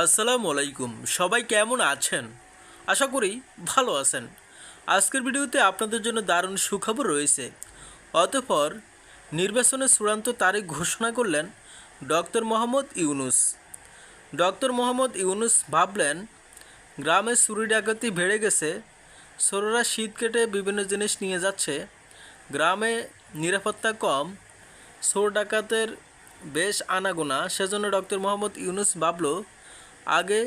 আসসালামু আলাইকুম। সবাই কেমন আছেন? আশা করি ভালো আছেন। আজকের ভিডিওতে আপনাদের জন্য দারুণ সুখবর রয়েছে। অতঃপর নির্বাচনের চূড়ান্ত তারিখ ঘোষণা করলেন ডক্টর মোহাম্মদ ইউনুস। ডক্টর মোহাম্মদ ইউনুস ভাবলেন, গ্রামে চুরি ডাকাতি বেড়ে গেছে সরোরা শীত কেটে বিভিন্ন জিনিস নিয়ে যাচ্ছে, গ্রামে নিরাপত্তা কম, চোর ডাকাতের বেশ আনাগোনা। সেজন্য ডক্টর মোহাম্মদ ইউনুস ভাবল আগে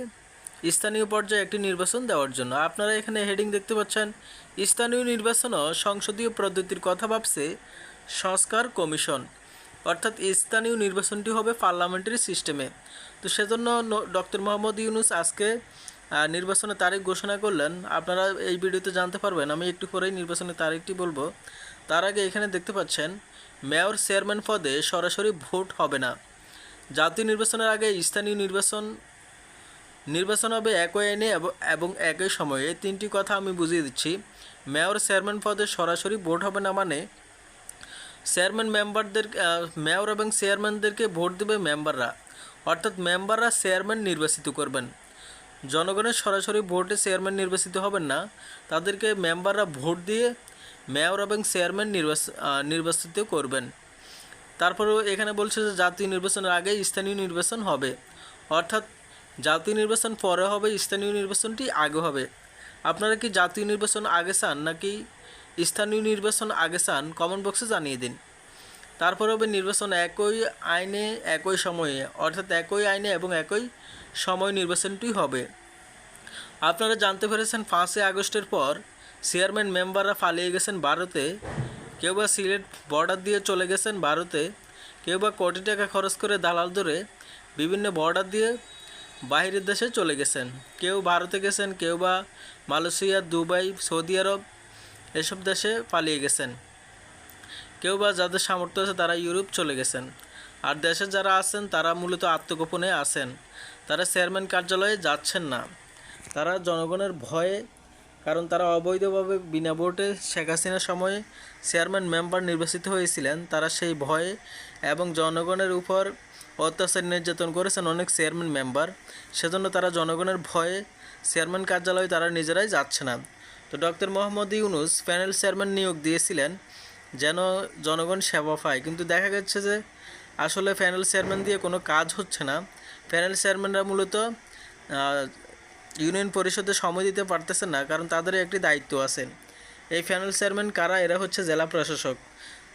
স্থানীয় পর্যায়ে একটি নির্বাচন দেওয়ার জন্য। আপনারা এখানে হেডিং দেখতে পাচ্ছেন, স্থানীয় নির্বাচন ও সংসদীয় পদ্ধতির কথা ভাবছে সংস্কার কমিশন। অর্থাৎ স্থানীয় নির্বাচনটি হবে পার্লামেন্টারি সিস্টেমে। তো সেজন্য ডক্টর মোহাম্মদ ইউনুস আজকে নির্বাচনের তারিখ ঘোষণা করলেন। আপনারা এই ভিডিওতে জানতে পারবেন, আমি একটু পরেই নির্বাচনের তারিখটি বলব। তার আগে এখানে দেখতে পাচ্ছেন, মেয়র চেয়ারম্যান পদে সরাসরি ভোট হবে না। জাতীয় নির্বাচনের আগে স্থানীয় নির্বাচন নির্বাচন হবে একই আইনে এব- একই সময়ে। তিনটি কথা আমি বুঝিয়ে দিচ্ছি। মেয়র, চেয়ারম্যান পদে সরাসরি ভোট হবে না মানে? চেয়ারম্যান মেম্বারদের মেয়র এবং চেয়ারম্যানদেরকে ভোট দেবে মেম্বাররা। অর্থাৎ মেম্বাররা চেয়ারম্যান নির্বাচিত করবেন। জনগণের সরাসরি ভোটে চেয়ারম্যান নির্বাচিত হবেন না। তাদেরকে মেম্বাররা ভোট দিয়ে মেয়র এবং চেয়ারম্যান নির্বাচ নির্বাচিত করবেন। তারপরেও এখানে বলছে যে জাতীয় নির্বাচনের আগে স্থানীয় নির্বাচন হবে। অর্থাৎ জাতীয় নির্বাচন পরে হবে, স্থানীয় নির্বাচনটি আগে হবে। আপনারা কি জাতীয় নির্বাচন আগে চান নাকি স্থানীয় নির্বাচন আগে চান কমেন্ট বক্সে জানিয়ে দিন। তারপর হবে নির্বাচন একই আইনে, একই সময়ে, অর্থাৎ একই আইনে এবং একই সময় নির্বাচনটি হবে। আপনারা জানতে পেরেছেন, পাঁচই আগস্টের পর চেয়ারম্যান মেম্বাররা পালিয়ে গেছেন ভারতে। কেউ বা সিলেট বর্ডার দিয়ে চলে গেছেন ভারতে। কেউ বা কোটি টাকা খরচ করে দালাল ধরে বিভিন্ন বর্ডার দিয়ে বাইরের দেশে চলে গেছেন। কেউ ভারতে গেছেন, কেউ বা মালয়েশিয়া, দুবাই, সৌদি আরব এসব দেশে পালিয়ে গেছেন। কেউ বা যাদের সামর্থ্য আছে তারা ইউরোপ চলে গেছেন। আর দেশে যারা আছেন, তারা মূলত আত্মগোপনে আছেন। তারা চেয়ারম্যান কার্যালয়ে যাচ্ছেন না। তারা জনগণের ভয়ে, কারণ তারা অবৈধভাবে বিনা ভোটে শেখ হাসিনার সময়ে চেয়ারম্যান মেম্বার নির্বাচিত হয়েছিলেন। তারা সেই ভয়ে এবং জনগণের উপর অত্যাচার নির্যাতন করেছেন অনেক চেয়ারম্যান মেম্বার, সেজন্য তারা জনগণের ভয়ে চেয়ারম্যান কার্যালয়ে তারা নিজেরাই যাচ্ছে না। তো doctor Mohammad Yunus panel chairman নিয়োগ দিয়েছিলেন যেন জনগণ সেবা পায়, কিন্তু দেখা যাচ্ছে যে আসলে প্যানেল চেয়ারম্যান দিয়ে কোনো কাজ হচ্ছে না। প্যানেল চেয়ারম্যানরা মূলত ইউনিয়ন পরিষদে সময় দিতে পারতেছে না, কারণ তাদের একটি দায়িত্ব আছে। এই প্যানেল চেয়ারম্যান কারা? এরা হচ্ছে জেলা প্রশাসক।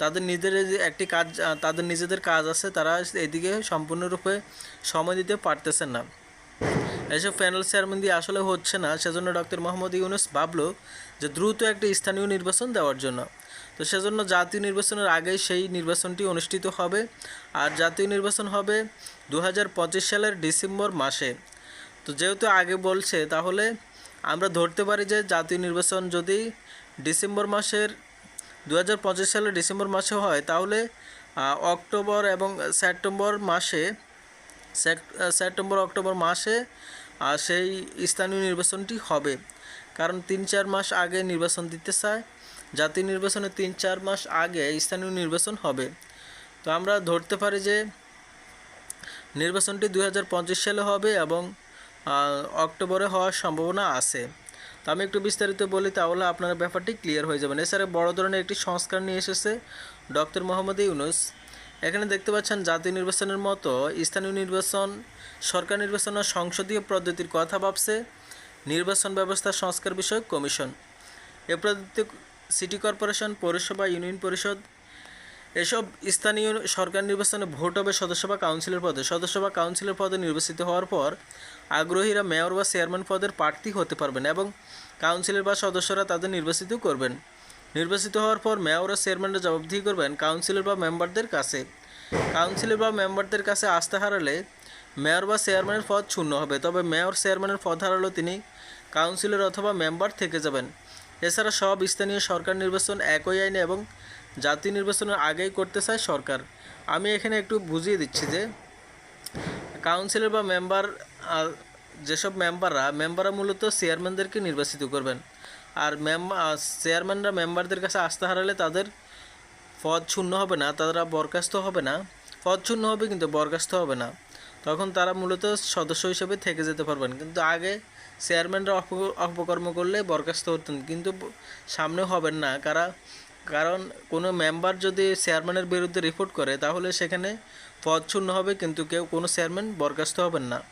তাদের নিজেদের যে একটি কাজ তাদের নিজেদের কাজ আছে, তারা এদিকে সম্পূর্ণরূপে সময় দিতে পারতেছেন না। এসব প্যানেল চেয়ারম্যান দিয়ে আসলে হচ্ছে না, সেজন্য ডক্টর মোহাম্মদ ইউনুস ভাবলো যে দ্রুত একটা স্থানীয় নির্বাচন দেওয়ার জন্য। তো সেজন্য জাতীয় নির্বাচনের আগেই সেই নির্বাচনটি অনুষ্ঠিত হবে। আর জাতীয় নির্বাচন হবে দু হাজার পঁচিশ সালের ডিসেম্বর মাসে। তো যেহেতু আগে বলছে, তাহলে আমরা ধরতে পারি যে জাতীয় নির্বাচন যদি ডিসেম্বর মাসের দু সালের ডিসেম্বর মাসে হয়, তাহলে অক্টোবর এবং সেপ্টেম্বর মাসে সেপ্টেম্বর, অক্টোবর মাসে সেই স্থানীয় নির্বাচনটি হবে। কারণ তিন চার মাস আগে নির্বাচন দিতে চায়, জাতীয় নির্বাচনে তিন চার মাস আগে স্থানীয় নির্বাচন হবে। তো আমরা ধরতে পারি যে, নির্বাচনটি দু হাজার পঁচিশ সালে হবে এবং অক্টোবরে হওয়ার সম্ভাবনা আছে। তো আমি একটু বিস্তারিত বলি তাহলে আপনার ব্যাপারটি ক্লিয়ার হয়ে যাবেন এছাড়া বড় ধরনের একটি সংস্কার নিয়ে এসেছে ডক্টর মোহাম্মদ ইউনুস। এখানে দেখতে পাচ্ছেন জাতীয় নির্বাচনের মতো স্থানীয় নির্বাচন, সরকার নির্বাচন ও সংসদীয় পদ্ধতির কথা ভাবছে নির্বাচন ব্যবস্থা সংস্কার বিষয়ক কমিশন। এ পদ্ধতিতে সিটি কর্পোরেশন, পৌরসভা, ইউনিয়ন পরিষদ এসব স্থানীয় সরকার নির্বাচনে ভোট হবে সদস্যসভা কাউন্সিলর পদে। সদস্যসভা কাউন্সিলর পদে নির্বাচিত হওয়ার পর আগ্রহীরা মেয়র বা চেয়ারম্যান পদের প্রার্থী হতে পারবেন এবং কাউন্সিলর বা সদস্যরা তাদের নির্বাচিত করবেন। নির্বাচিত হওয়ার পর মেয়র ও চেয়ারম্যানরা জবাবদিহি করবেন কাউন্সিলর বা মেম্বারদের কাছে। কাউন্সিলর বা মেম্বারদের কাছে আস্থা হারালে মেয়র বা চেয়ারম্যানের পদ শূন্য হবে। তবে মেয়র, চেয়ারম্যানের পদ হারালেও তিনি কাউন্সিলর অথবা মেম্বার থেকে যাবেন। এছাড়া সব স্থানীয় সরকার নির্বাচন একই আইনে এবং জাতীয় নির্বাচনের আগেই করতে চায় সরকার। আমি এখানে একটু বুঝিয়ে দিচ্ছি যে, কাউন্সিলর বা মেম্বার যেসব মেম্বাররা মেম্বাররা মূলত চেয়ারম্যানদেরকে নির্বাচিত করবেন। আর মেম চেয়ারম্যানরা মেম্বারদের কাছে আস্থা হারালে তাদের পদ শূন্য হবে না, তারা বরখাস্ত হবে না। পদ শূন্য হবে কিন্তু বরখাস্ত হবে না। তখন তারা মূলত সদস্য হিসেবে থেকে যেতে পারবেন। কিন্তু আগে চেয়ারম্যানরা অপ- অপকর্ম করলে বরখাস্ত হতেন। কিন্তু সামনে হবেন না। কারা কারণ কোনো মেম্বার যদি চেয়ারম্যানের বিরুদ্ধে রিপোর্ট করে, তাহলে সেখানে পদ শূন্য হবে, কিন্তু কেউ, কোনো চেয়ারম্যান বরখাস্ত হবেন না।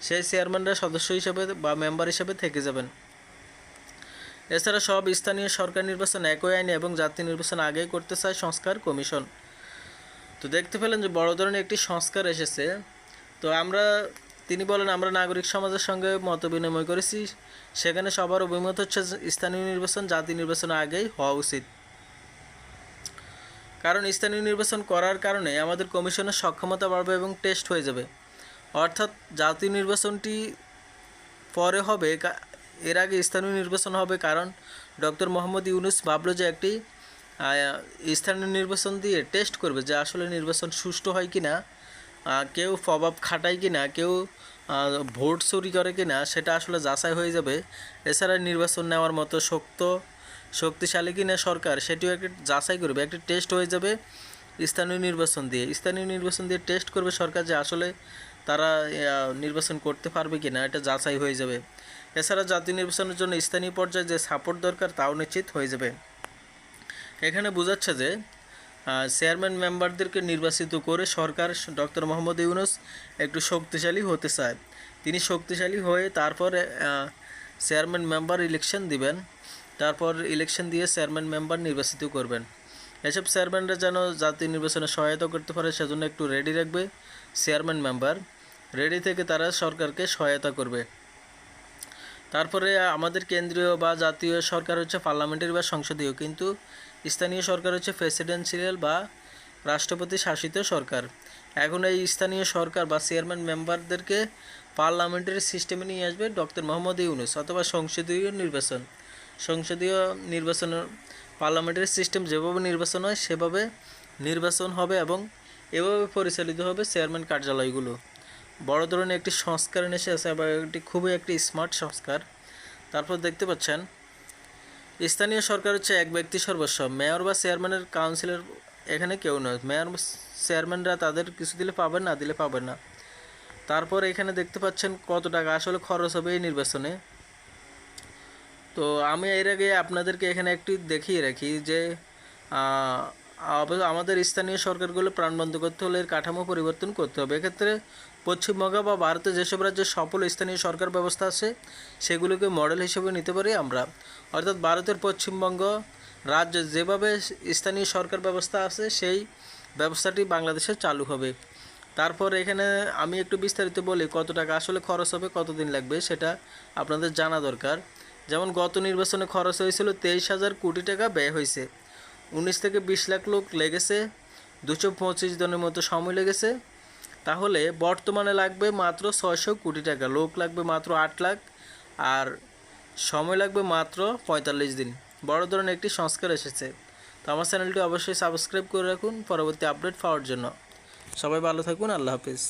সেই চেয়ারম্যানরা সদস্য হিসেবে বা মেম্বার হিসেবে থেকে যাবেন। এছাড়া সব স্থানীয় সরকার নির্বাচন একই আইনে এবং জাতীয় নির্বাচন আগেই করতে চায় সংস্কার কমিশন। তো দেখতে পেলেন যে বড় ধরনের একটি সংস্কার এসেছে। তো আমরা, তিনি বলেন, আমরা নাগরিক সমাজের সঙ্গে মত বিনিময় করেছি। সেখানে সবার অভিমত হচ্ছে স্থানীয় নির্বাচন জাতীয় নির্বাচনের আগেই হওয়া উচিত। কারণ স্থানীয় নির্বাচন করার কারণে আমাদের কমিশনের সক্ষমতা বাড়বে এবং টেস্ট হয়ে যাবে। অর্থাৎ জাতীয় নির্বাচনটি পরে হবে এর আগে স্থানীয় নির্বাচন হবে কারণ ডক্টর মোহাম্মদ ইউনুস ভাবলো যে একটি স্থানীয় নির্বাচন দিয়ে টেস্ট করবে যে আসলে নির্বাচন সুষ্ঠু হয় কি না কেউ প্রভাব খাটায় কি না কেউ ভোট চুরি করে কি না সেটা আসলে যাচাই হয়ে যাবে। এছাড়া নির্বাচন নেওয়ার মতো শক্ত শক্তিশালী কিনা সরকার, সেটিও একটি যাচাই করবে। একটি টেস্ট হয়ে যাবে স্থানীয় নির্বাচন দিয়ে। স্থানীয় নির্বাচন দিয়ে টেস্ট করবে সরকার যে আসলে তারা নির্বাচন করতে পারবে কি না এটা যাচাই হয়ে যাবে। এছাড়া জাতীয় নির্বাচনের জন্য স্থানীয় পর্যায়ে যে সাপোর্ট দরকার, তাও নিশ্চিত হয়ে যাবে। এখানে বোঝাচ্ছে যে চেয়ারম্যান মেম্বারদেরকে নির্বাচিত করে সরকার ডক্টর মোহাম্মদ ইউনুস একটু শক্তিশালী হতে চায়। তিনি শক্তিশালী হয়ে তারপরে চেয়ারম্যান মেম্বার ইলেকশন দিবেন। তারপর ইলেকশন দিয়ে চেয়ারম্যান মেম্বার নির্বাচিত করবেন। এসব চেয়ারম্যানরা যেন জাতীয় নির্বাচনে সহায়তা করতে পারে, সেজন্য একটু রেডি রাখবে চেয়ারম্যান মেম্বার রেডি থেকে তারা সরকারকে সহায়তা করবে। তারপরে আমাদের কেন্দ্রীয় বা জাতীয় সরকার হচ্ছে পার্লামেন্টারি বা সংসদীয়, কিন্তু স্থানীয় সরকার হচ্ছে প্রেসিডেন্সিয়াল বা রাষ্ট্রপতি শাসিত সরকার। এখন এই স্থানীয় সরকার বা চেয়ারম্যান মেম্বারদেরকে পার্লামেন্টারি সিস্টেমে নিয়ে আসবে ডক্টর মোহাম্মদ ইউনুস, অথবা সংসদীয় নির্বাচন। সংসদীয় নির্বাচন পার্লামেন্টের সিস্টেম যেভাবে নির্বাচন হয়, সেভাবে নির্বাচন হবে এবং এভাবে পরিচালিত হবে চেয়ারম্যান কার্যালয়গুলো। বড় ধরনের একটি সংস্কার এনেছে আছে এবং একটি খুবই একটি স্মার্ট সংস্কার। তারপর দেখতে পাচ্ছেন, স্থানীয় সরকার হচ্ছে এক ব্যক্তি সর্বস্ব। মেয়র বা চেয়ারম্যানের কাউন্সিলের এখানে কেউ নয়। মেয়র চেয়ারম্যানরা তাদের কিছু দিলে পাবেন, না দিলে পাবেন না। তারপর এখানে দেখতে পাচ্ছেন কত টাকা আসলে খরচ হবে এই নির্বাচনে। তো আমি এর আগে আপনাদেরকে এখানে একটি দেখিয়ে রাখি যে আমাদের স্থানীয় সরকারগুলো প্রাণবন্ধ করতে হলে এর কাঠামো পরিবর্তন করতে হবে। এক্ষেত্রে পশ্চিমবঙ্গ বা ভারতে যেসব রাজ্যে সফল স্থানীয় সরকার ব্যবস্থা আছে, সেগুলোকে মডেল হিসেবে নিতে পারি আমরা। অর্থাৎ ভারতের পশ্চিমবঙ্গ রাজ্য যেভাবে স্থানীয় সরকার ব্যবস্থা আছে, সেই ব্যবস্থাটি বাংলাদেশে চালু হবে। তারপর এখানে আমি একটু বিস্তারিত বলি, কত টাকা আসলে খরচ হবে, কতদিন লাগবে, সেটা আপনাদের জানা দরকার। যেমন গত নির্বাচনে খরচ হয়েছিল তেইশ হাজার কোটি টাকা ব্যয় হয়েছে। উনিশ থেকে বিশ লাখ লোক লেগেছে, দুশো পঁচিশ জনের মতো সময় লেগেছে। তাহলে বর্তমানে লাগবে মাত্র ছয়শো কোটি টাকা, লোক লাগবে মাত্র আট লাখ আর সময় লাগবে মাত্র পঁয়তাল্লিশ দিন। বড় ধরনের একটি সংস্কার এসেছে। তো আমার চ্যানেলটি অবশ্যই সাবস্ক্রাইব করে রাখুন, পরবর্তী আপডেট পাওয়ার জন্য। সবাই ভালো থাকুন, আল্লাহ হাফিজ।